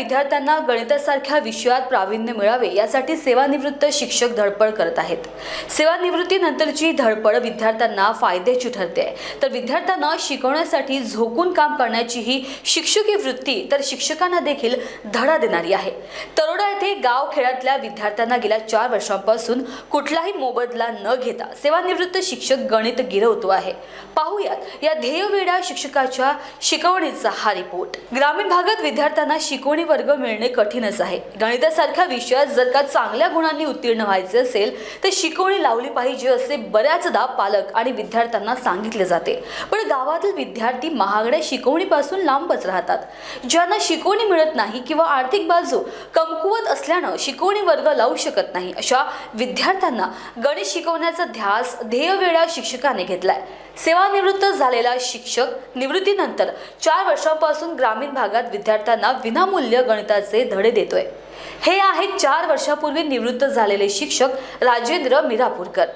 विद्यार्थ्यांना गणितासारख्या विषयात प्रावीण्य मिळावे यासाठी सेवानिवृत्त शिक्षक धडपड करत आहेत. सेवानिवृत्तीनंतरची धडपड विद्यार्थ्यांना फायद्याची ठरते. तर विद्यार्थ्यांना शिकवण्यासाठी झोकून काम करण्याची ही शिक्षकी वृत्ती तर शिक्षकांना देखील धडा देणारी आहे. तरोडा येथे गाव खेड्यातल्या विद्यार्थ्यांना गेल्या चार वर्षांपासून कुठलाही मोबदला न घेता सेवानिवृत्त शिक्षक गणित गिरवतो आहे. पाहूयात या ध्येयवेड्या शिक्षकाच्या शिकवणीचा हा रिपोर्ट. ग्रामीण भागात विद्यार्थ्यांना शिकवणी वर्ग मिळणे कठीणच आहे. गणितासारख्या विषयात जर का चांगल्या गुणांनी उत्तीर्ण व्हायचे असेल तर शिकवणी लावली पाहिजे असे बऱ्याचदा पालक आणि विद्यार्थ्यांना सांगितले जाते. पण गावातील विद्यार्थी महागड्या शिकवणीपासून लांबच राहतात. ज्यांना शिकवणी मिळत नाही किंवा आर्थिक बाजू कमकुवत असल्यानं शिकवणी वर्ग लावू शकत नाही अशा विद्यार्थ्यांना गणित शिकवण्याचा ध्यास ध्येयवेळा शिक्षकाने घेतलाय. सेवानिवृत्त झालेला शिक्षक निवृत्तीनंतर चार वर्षांपासून ग्रामीण भागात विद्यार्थ्यांना विनामूल्य गणिताचे धडे देतोय. हे आहेत चार वर्षापूर्वी निवृत्त झालेले शिक्षक राजेंद्र मिरापूरकर.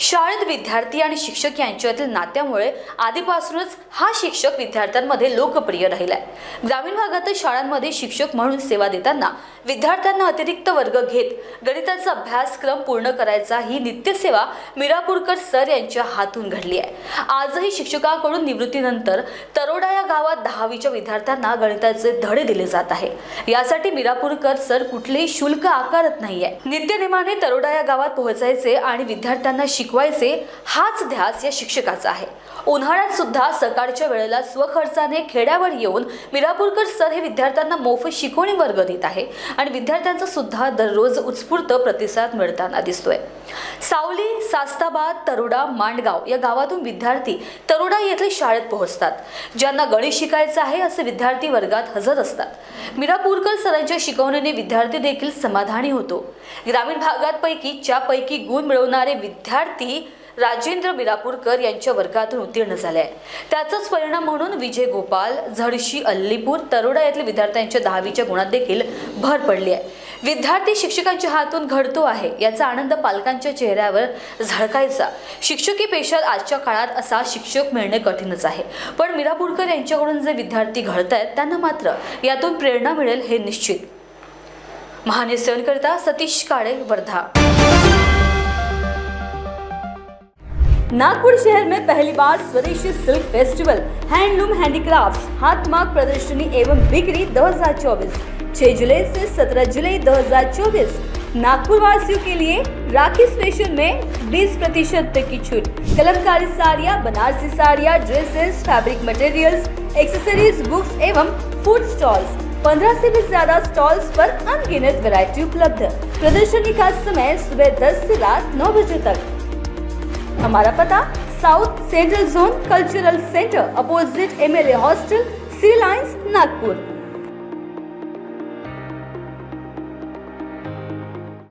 शाळेत विद्यार्थी आणि शिक्षक यांच्यातील नात्यामुळे आधीपासूनच हा शिक्षक विद्यार्थ्यांमध्ये लोकप्रिय राहिलाय. ग्रामीण भागातील शाळांमध्ये शिक्षक म्हणून सेवा देताना विद्यार्थ्यांना अतिरिक्त वर्ग घेत गणिताचा अभ्यासक्रम पूर्ण करायचा ही नित्यसेवा मिरापूरकर सर यांच्या हातून घडली आहे. आजही शिक्षकाकडून निवृत्तीनंतर तरोडा या गावात दहावीच्या विद्यार्थ्यांना गणिताचे धडे दिले जात आहे. यासाठी मिरापूरकर सर कुठलेही शुल्क आकारत नाहीये. नित्यनेमाने तरोडा या गावात पोहोचायचे आणि विद्यार्थ्यांना शिकवायचे हाच ध्यास या शिक्षकाचा आहे. उन्हाळ्यात सुद्धा सकाळच्या वेळेला स्वखर्चाने खेड्यावर येऊन मिरापूरकर सर हे विद्यार्थ्यांना मोफत शिकवणी वर्ग देत आहे आणि विद्यार्थ्यांचा सुद्धा दररोज उत्स्फूर्त प्रतिसाद मिळताना दिसतोय. सावली सास्ताबाद तरुडा मांडगाव या गावातून विद्यार्थी तरुणा येथील शाळेत पोहोचतात ज्यांना गणित शिकायचं आहे असे विद्यार्थी वर्गात हजर असतात. मिरापूरकर सरांच्या शिकवणीने विद्यार्थी देखील समाधानी होतो. ग्रामीण भागात पैकी च्यापैकी गुण मिळवणारे विद्यार्थी राजेंद्र मिरापूरकर यांच्या वर्गातून उत्तीर्ण झाले. आहे त्याचाच परिणाम म्हणून विजय गोपाल झडशी अल्लीपूर तरोडा येथील विद्यार्थ्यांच्या दहावीच्या गुणात देखील भर पडली आहे. विद्यार्थी शिक्षकांच्या हातून घडतो आहे याचा आनंद पालकांच्या चेहऱ्यावर झळकायचा. शिक्षकी पेशात आजच्या काळात असा शिक्षक मिळणे कठीणच आहे. पण मिरापूरकर यांच्याकडून जे विद्यार्थी घडत आहेत त्यांना मात्र यातून प्रेरणा मिळेल हे निश्चित. महानिसरणकर्ता सतीश काळे वर्धा. नागपुर शहर में पहली बार स्वदेशी सिल्क फेस्टिवल, हैंडलूम हैंडीक्राफ्ट्स, हाथमाग प्रदर्शनी एवं बिक्री 2024 6 जुलाई से 17 जुलाई 2024 नागपुर वासियों के लिए राखी स्पेशल में 20 प्रतिशत तक की छूट। कलमकारी साड़ियाँ, बनारसी साड़ियाँ dresses fabric materials accessories books एवं फ़ूड स्टॉल्स पंद्रह से भी ज़्यादा स्टॉल्स पर अनगिनत वैरायटी उपलब्ध। प्रदर्शनी का समय सुबह 10 से रात 9 बजे तक। हमारा पता south central zone cultural centre opposite MLA hostel civil lines Nagpur